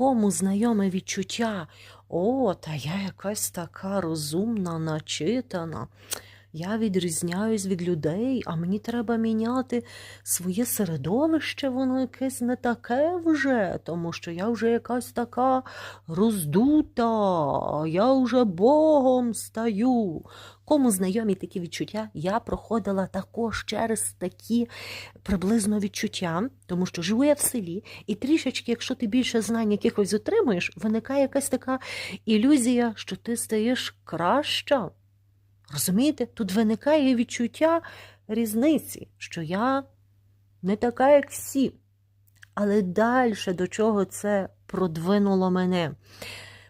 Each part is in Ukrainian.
Кому знайоме відчуття? О, та я якась така розумна, начитана. Я відрізняюсь від людей, а мені треба міняти своє середовище, воно якесь не таке вже, тому що я вже якась така роздута, я вже Богом стаю. Кому знайомі такі відчуття, я проходила також через такі приблизно відчуття, тому що живу я в селі, і трішечки, якщо ти більше знань якихось отримуєш, виникає якась така ілюзія, що ти стаєш краща. Розумієте, тут виникає відчуття різниці, що я не така, як всі. Але далі до чого це продвинуло мене?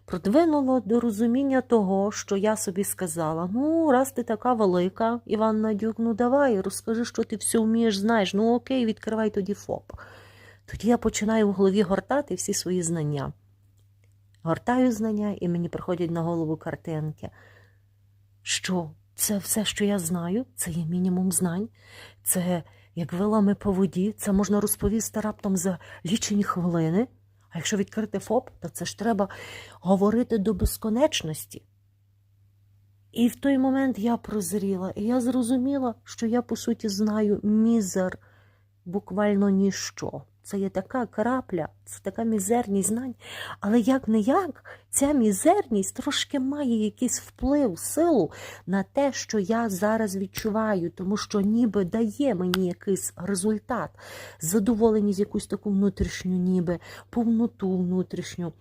Продвинуло до розуміння того, що я собі сказала: ну, раз ти така велика, Іван Надюк, ну давай, розкажи, що ти все вмієш, знаєш. Ну окей, відкривай тоді ФОП. Тоді я починаю в голові гортати всі свої знання. Гортаю знання, і мені приходять на голову картинки що це все, що я знаю, це є мінімум знань, це як вилами по воді, це можна розповісти раптом за лічені хвилини. А якщо відкрити ФОП, то це ж треба говорити до безконечності. І в той момент я прозріла, і я зрозуміла, що я, по суті, знаю мізер, буквально ніщо. Це є така крапля, це така мізерність знань. Але як не як, ця мізерність трошки має якийсь вплив, силу на те, що я зараз відчуваю, тому що ніби дає мені якийсь результат, задоволеність, якусь таку внутрішню, ніби повноту внутрішню.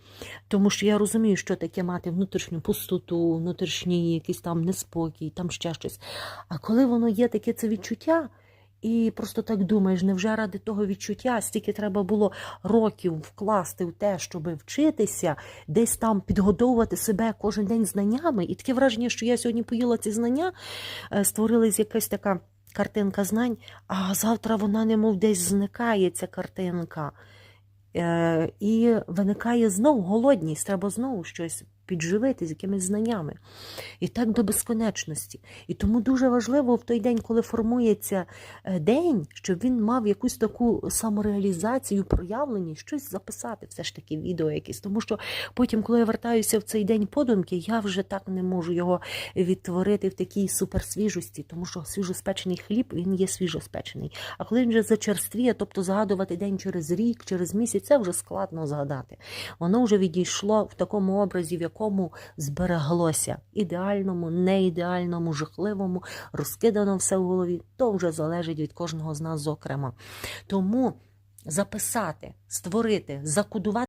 Тому що я розумію, що таке мати внутрішню пустоту, внутрішній якийсь там неспокій, там ще щось. А коли воно є таке це відчуття, і просто так думаєш, невже ради того відчуття стільки треба було років вкласти в те, щоб вчитися, десь там підгодовувати себе кожен день знаннями. І таке враження, що я сьогодні поїла ці знання, е, створилась якась така картинка знань, а завтра вона немов десь зникає, ця картинка. Е, І виникає знову голодність, треба знову щось підживити з якимись знаннями. І так до безконечності. І тому дуже важливо в той день, коли формується е, день, щоб він мав якусь таку самореалізацію, проявленість, щось записати, все ж таки відео якесь. Тому що потім, коли я вертаюся в цей день подумки, я вже так не можу його відтворити в такій суперсвіжості, тому що свіжоспечений хліб він є свіжоспечений. А коли він вже зачерствіє, тобто згадувати день через рік, через місяць, це вже складно згадати. Воно вже відійшло в такому образі, в якому збереглося ідеальному, неідеальному, жахливому, розкидано все в голові, то вже залежить від кожного з нас зокрема. Тому записати, створити, закодувати.